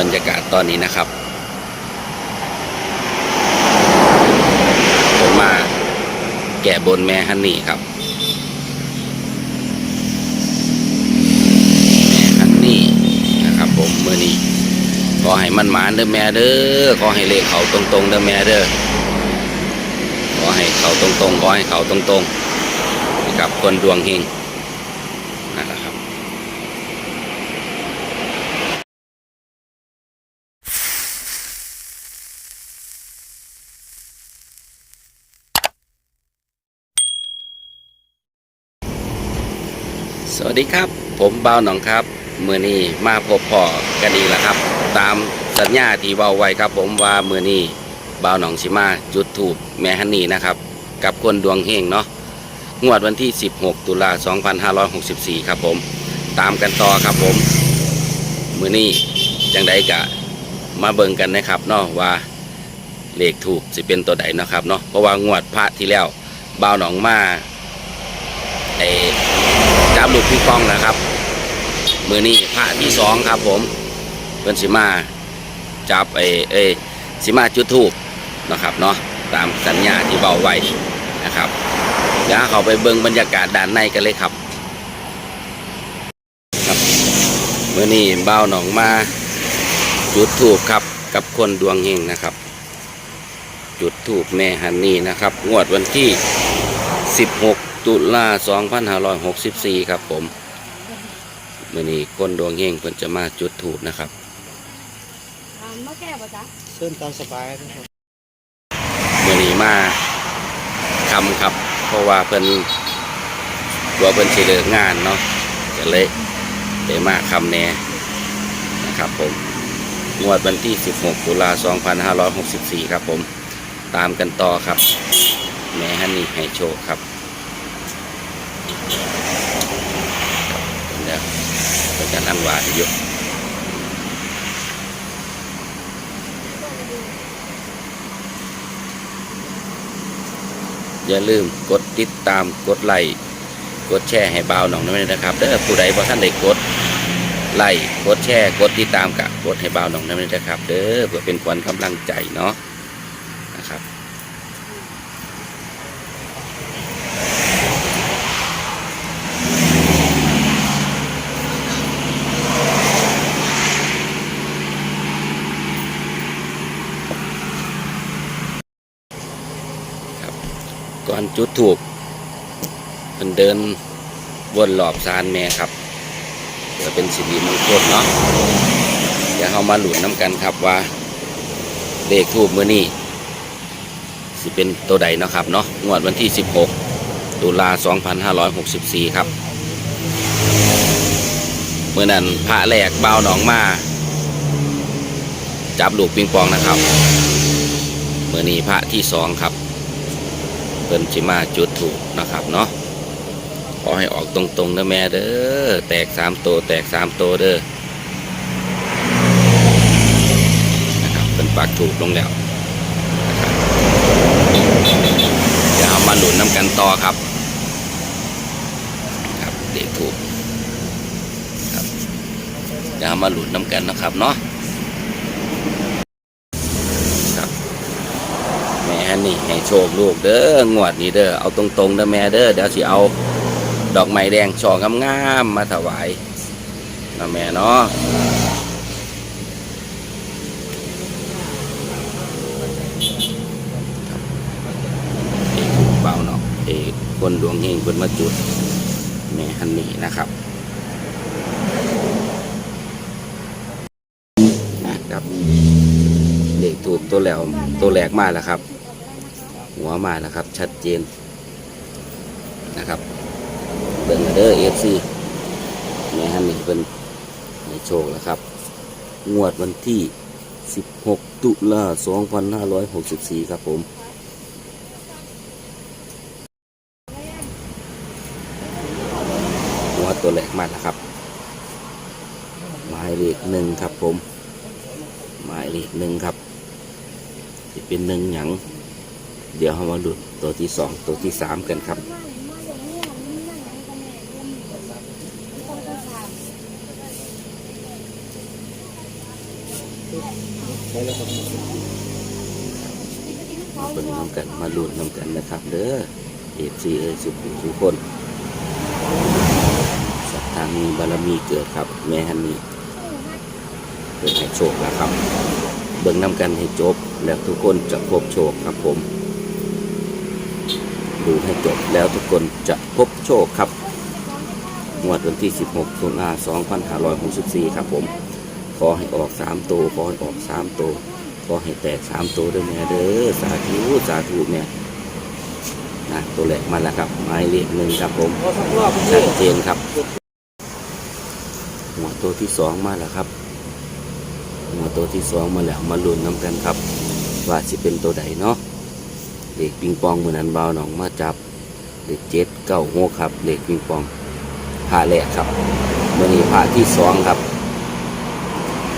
บรรยากาศตอนนี้นะครับ ผมมาแก่บนแม่ฮันนี่ครับ แม่ฮันนี่นะครับ ผมเมื่อนี้ขอให้มันหมานเด้อแม่เด้อขอให้เลขเขาตรงๆเด้อแม่เด้อขอให้เขาตรงๆขอให้เขาตรงๆนี่ครับคนดวงเฮงนั่นแหละครับ สวัสดีครับ ผมบ่าวหนองครับมือนี้มาพบพ่อกันอีกแล้วครับ ตามสัญญาที่เว้าไว้ครับ ผมว่ามือนี้บ่าวหนองสิมาจุดถูกแม่ฮันนี่นะครับ กับคนดวงเฮงเนาะงวดวันที่ 16 ตุลา2564 ครับผม ตามกันต่อครับผม มือนี้จังใดกะมาเบิ่งกันนะครับเนาะว่าเลขถูกสิเป็นตัวใดนะครับเนาะเพราะว่างวดพระที่แล้วบ่าวหนองมาไอ จับลูกพี่ป้องนะครับ มือนี้ผ้าที่สองครับผมเพิ่นสิมาจับไอ้เอสิมาจุดทูบนะครับเนาะตามสัญญาที่เบาไว้นะครับเดี๋ยวเขาไปเบิ่งบรรยากาศด้านในกันเลยครับครับมือนี้เบ้าหนองมาจุดทูบครับกับคนดวงเฮงนะครับ จุดทูบแม่ฮันนี่นะครับ งวดวันที่ 16 ตุลา2564 ครับผมมื่อนี้คนดวงเฮงเพิ่นจะมาจุดถูกนะครับอ่ามาแก้ป่ะจ๊ะเชิญตามสบายนะครับมื่อนี้มาคำครับ เพราะว่าเพิ่นตัวเพิ่นสิเลิกงานเนาะก็เลยได้มาคำแหน่นะครับผมงวดวันที่ 16 ตุลา 2564 ครับผม ตามกันต่อครับ แม่ฮันนี่ให้โชคครับ เดี๋ยเป็นการนั่งหวานอยู่อย่าลืมกดติดตามกดไลค์กดแชร์ให้บ่าวหนองด้วยนะครับเด้อผู้ใดบ่ท่านได้กดไลค์กดแชร์กดติดตามกะกดให้บ่าวหนองด้วยนะครับเด้อเพื่อเป็นขวัญกำลังใจเนาะนะครับ ก่อน จุดถูกมันเดินวนรอบซานแม่ครับเพื่อเป็นสิริมงคลเนาะเดี๋ยวเรามาหลุนน้ำกันครับว่าเลขทูบมือนี้สิเป็นตัวใดเนาะครับเนาะงวดวันที่ 16 ตุลา 2564 ครับเมื่อนั้นพระแรกเบาหนองมา จับลูกปิงปองนะครับเมื่อนี้พระที่สองครับ พิ่นสิมาจุดถูกนะครับเนาะขอให้ออกตรงๆนะแม่เด้อแตกสามตัวแตกสามตัวเด้อนะครับเป็นปากถูกลงแล้วเดี๋ยวเอามาหลุนน้ำกันต่อครับ ครับเด็กถูกครับเดี๋ยวเอามาหลุนน้ำกันนะครับเนาะ แม่ นี่ให้โชคลูกเด้องวดนี้เด้อเอาตรงๆเด้อแม่เด้อเดี๋ยวสิเอาดอกไม้แดงช่องามๆมาถวายนะแม่เนาะครับเอกถูกเบาเนาะเอกคนดวงเฮงคนมาจุดแม่ฮันนี่นะครับนะครับเด็กถูกตัวแล้วตัวแหลกมากแล้วครับ หัวมาแล้วครับ ชัดเจนนะครับเบิ่งเด้อเอฟซีแม่ฮันนี่เป็นให้โชคแล้วครับ งวดวันที่ 16 ตุลา2564 ครับผมหัวตัวแหลกมาแล้วครับ หมายเลขหนึ่งครับผม หมายเลขหนึ่งครับจะเป็นหนึ่งหยัง เดี๋ยวเรามาดูตัวที่สองตัวที่สามกันครับ มาเบิ่งน้ำกันมาลุ้นน้ำกันนะครับเด้อเอฟซีเอสุขุทุกคนศรัทธามีบารมีเกิดครับ แม่ฮันนี่เกิดให้โชคแล้วครับ เบิ่งน้ำกันให้จบ แล้วทุกคนจะพบโชคครับผม ดูให้จบแล้วทุกคนจะพบโชคครับงวดวันที่ 16ตุลา2564 ครับผม ขอให้ออก 3 ตัว ขอให้ออก 3 ตัว ขอให้แตก 3 ตัวด้วยแม่เด้อ สาธุ สาธุแม่นะตัวแรกมาแล้วครับหมายเลขหนึ่งครับผมพอสักรอบชัดเจนครับ หัวตัวที่สองมาแล้วครับ หัวตัวที่สองมาแล้วมาลุ้นน้ำกันครับ ว่าสิเป็นตัวใดเนาะ เด็กปิงปองเหมือนนั้นเบาหนองมาจับเด็กเจ็ดเก้าหกครับเด็กปิงปองผ่าแรกครับมื่อนี้ผ่าที่สองครับ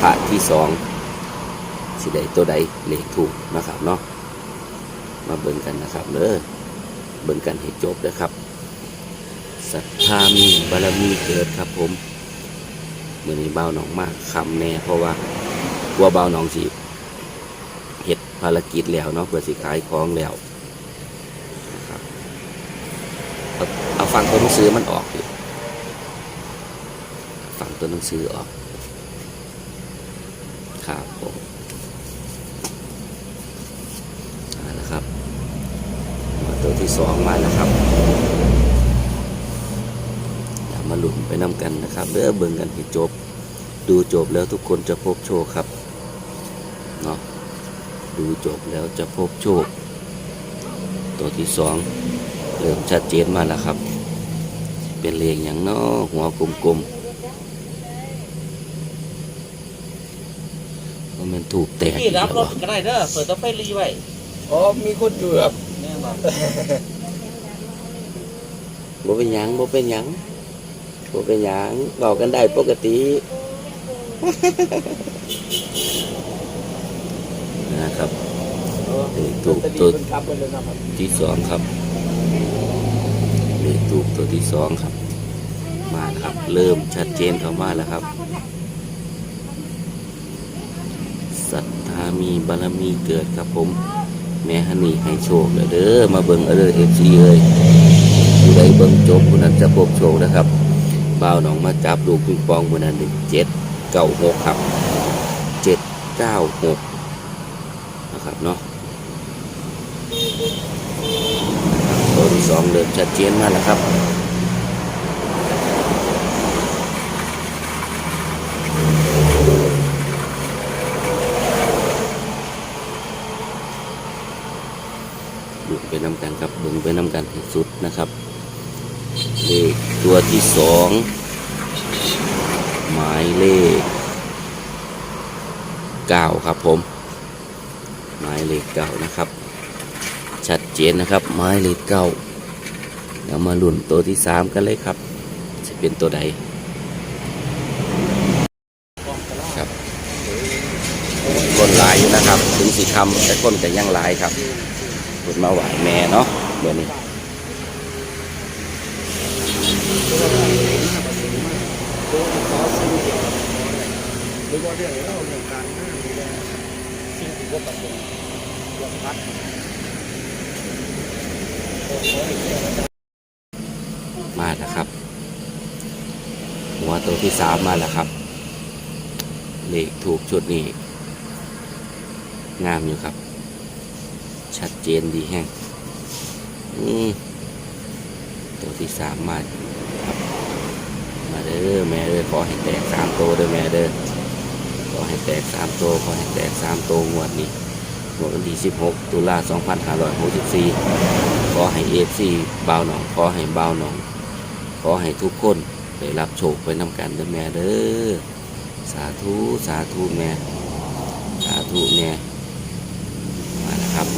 ผ่าที่สองสิได้ตัวใดเลขถูกนะครับเนาะมาเบิ่งกันนะครับเด้อเบิ่งกันให้จบนะครับศรัทธามีบารมีเกิดครับผมมื่อนี้เบาหนองมากคำแน่เพราะว่ากลัวเบาหนองสิ ภารกิจแล้วเนาะเพื่อสิขายของแล้วนะครับเอาฟังตัวหนังสือมันออกฟังตัวหนังสือออกครับผมมาล้วครับมาตัวที่สองมาแล้วครับมาลุ้นไปนำกันนะครับเด้อเบิ่งกันให้จบ ดูจบแล้วทุกคนจะพบโชคครับเนาะ ดูจบแล้วจะพบโชค ตัวที่สองเริ่มชัดเจนมาแล้วครับ เป็นเลขอย่างเนาะหัวกลมๆว่ามันถูกแตกพี่อีกรัแล้บวรบ่ถก็ได้เด้อเปิดเต้องไฟรีไว้อ๋อมีคนอยู่ครับแม่บอกบ่เป็นหยังบ่เป็นหยังบ่เป็นหยังเบากันได้ปกติ นะครับเลขถูกตัวที่สองครับเลขถูกตัวที่สองครับ มาครับ เริ่มชัดเจนเข้ามาแล้วครับศรัทธามีบารมีเกิดครับผม แม่ฮันนี่ให้โชคเลยเด้อมาเบิ่งเอเด้อเอฟซีเลยผู้ใดเบิ่งจบผู้นั้นจะพบโชคนะครับบ่าวหนองมาจับลูกปิงปองผู้นั้นหนึ่งเจ็ดเก้าหกครับเจ็ดเก้าหก ครับเนาะตัวที่สองเริ่มชัดเจนมาแล้วครับดูไปน้ำกันครับดึงไปน้ำกันสุดนะครับเลขตัวที่สองหมายเลขเก้าครับผม หมายเลขเก้านะครับ ชัดเจนนะครับ ไม้เลขเก้าเดี๋ยวมาลุ่นตัวที่สามกันเลยครับจะเป็นตัวใดครับคนหลายอยู่นะครับ ถึงสีคำแต่คนก็ยังหลายครับคุณมาไหวแม่เนาะเดี๋ยวนี้หรือว่าเรื่องเล่าเรื่องการงาน นี่แหละสิ่งที่ว่าประสงค์รวมพัดมาแล้วครับ หัวตัวที่สามมาแล้วครับเลขถูกชุดนี้ งามอยู่ครับ ชัดเจนดีแฮงตัวที่สามมาครับ มาเด้อแม่เด้อขอให้แตกสามโตวเด้อแม่เด้อ อให้แตกสามโตวขอให้แตกสามโตวงวดนี้งวดวันที่สิบหกตุลาสองพันห้าร้อยหกสิบสี่ขอให้เอฟซีบ่าวหนอง ขอให้บ่าวหนอง ขอให้ทุกคนได้รับโชคไปนำกันเด้อแม่เด้อสาธุสาธุแม่สาธุแม่มาแล้วครับ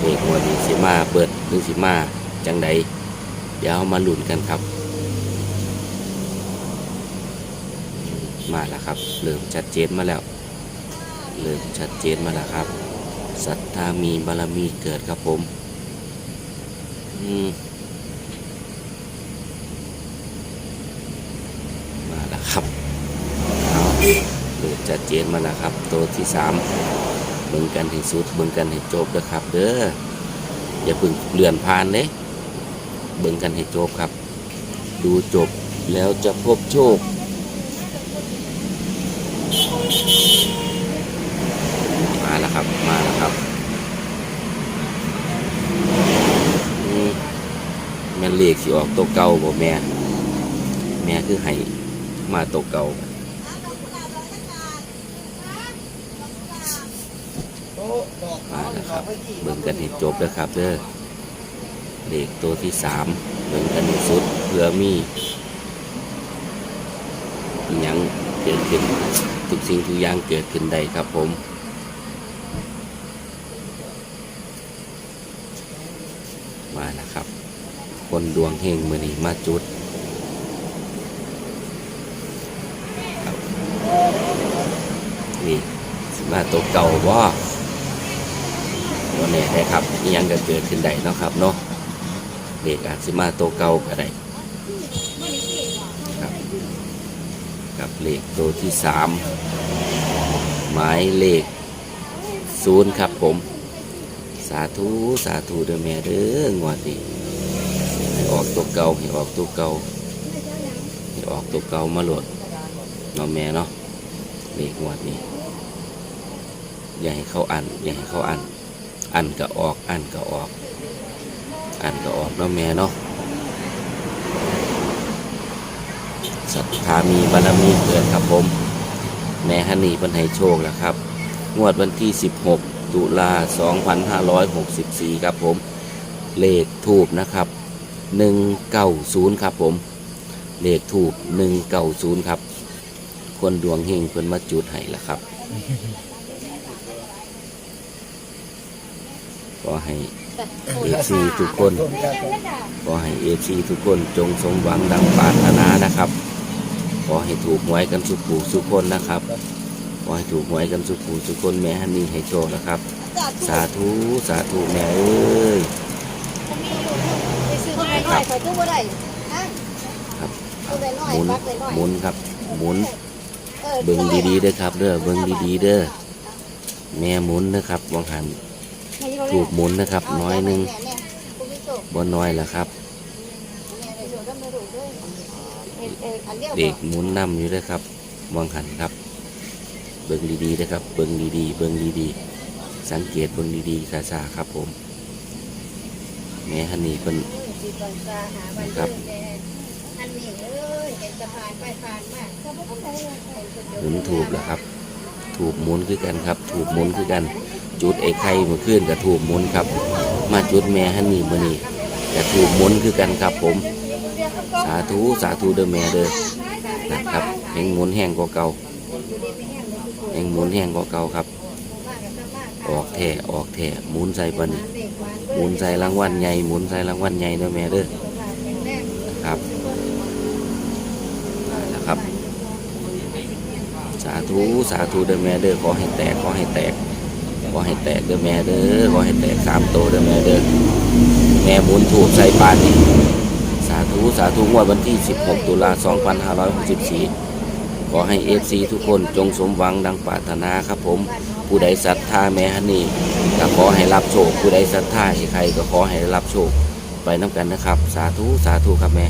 เด็กวันนี้สิมาเปิดหรือสิมาจังใดเดี๋ยวเรามาลุ้นกันครับ มาแล้วครับเริ่มชัดเจนมาแล้วเริ่มชัดเจนมาแล้วครับศรัทธามีบารมีเกิดครับผมอืมมาแล้วครับเอาเริ่มจัดเจนมาแล้วครับ ตัวที่สามเบิ่งกันให้สุดเบิ่งกันให้จบนะครับ เด้ออย่าเพิ่งเลื่อนผ่านเด้เบิ่งกันให้จบครับ ดูจบแล้วจะพบโชค มาแล้วครับ มาแล้วครับมแม่เลขสิออกตัวเก่าบ่แม่ แม่คือให้มาตัวเก่ามาแล้วครับ เบิ่งกันให้จบแล้วครับเด้อเลขตัวที่สามเบิ่งกันให้สุดเพื่อมีอยังเกิดขึ้น ทุกสิ่งทุกอย่างเกิดขึ้นได้ครับผมมาแล้วครับ คนดวงเฮงมือนี้มาจุดนี่สิมาตัวเก่าว่าวันนี้ได้ครับยังก็เกิดขึ้นได้เนาะครับเนาะเด็กอาจสิมาตัวเก่าก็ได้ครับกับเลขตัวที่สาม หมายเลขศูนย์ครับผม สาธุ สาธุเด้อแม่เด้องวดนี้ให้ออกตัวเก่าให้ออกตัวเก่าให้ออกตัวเก่ามาหลดเนาะแม่เนาะเลขงวดนี้ อย่าให้เขาอันอย่าให้เขาอัน อันก็ออก อันก็ออก อันก็ออกเนาะแม่เนาะศรัทธามีบารมีเกิดครับผม แม่ฮันนี่เป็นให้โชคแล้วครับ งวดวันที่ 16 ตุลา 2564 ครับผม เลขทูบนะครับ 190 ครับผม เลขทูบ190 ครับ คนดวงเฮงเพิ่นมาจุดให้แล้วครับขอให้เอฟซีทุกคน ขอให้เอฟซีทุกคนจงสมหวังดังปรารถนานะครับ ขอให้ถูกหวยกันสุขผูสุขคนนะครับ ขอให้ถูกหวยกันสุขผูสุขคนแม่ฮันนี่ให้โชคนะครับ สาธุสาธุแม่เอ้ยไปซื้อมาหน่อยคอยตู้บ่ได้ฮะครับตู้ได้น้อยหมุนบักได้น้อยหมุนครับหมุนเออเบิ่งดีๆเด้อครับเด้อเบิ่งดีๆเด้อแม่หมุนนะครับวางหันถูกหมุนนะครับ น้อยหนึงบ่น้อยแล้วครับ เด็กหมุนนำอยู่เด้อครับวางหันครับ เบิ่งดีๆนะครับ เบิ่งดีๆ เบิ่งดีๆ สังเกตเบิ่งดีๆช้าๆครับผมแม่ฮันนี่เพิ่นครับอันนี้เอ้ยเห็นสะพานไปผ่านมาหมุนถูกแล้วครับ ถูกหมุนคือกันครับ ถูกหมุนคือกัน จุดไอ้ไข่เมื่อคืนกับถูกหมุนครับ มาจุดแม่ฮันนี่มื้อนี้ก็ถูกหมุนคือกันครับผมสาธุสาธุเด้อแม่เด้อนะครับแห่งหมุนแห้งกว่าเก่าแห่งหมุนแห้งกว่าเก่าครับ ออกแท่ออกแท่หมุนใส่ปานหมุนใส่รางวัลใหญ่หมุนใส่รางวัลใหญ่เด้อแม่เด้อนะครับนะครับ สาธุสาธุเด้อแม่เด้อขอให้แตกขอให้แตกขอให้แตกเด้อแม่เด้อขอให้แตกสามโตวเด้อแม่เด้อแม่หมุนถูกใส่ปานนี้ สาธุสาธุงวดวันที่ 16 ตุลา 2564 ขอให้เอฟซีทุกคนจงสมหวังดังปรารถนาครับผม ผู้ใดศรัทธาแม่ฮันนี่ก็ขอให้รับโชค ผู้ใดศรัทธาให้ใครก็ขอให้รับโชค ไปน้ำกันนะครับ สาธุสาธุครับแม่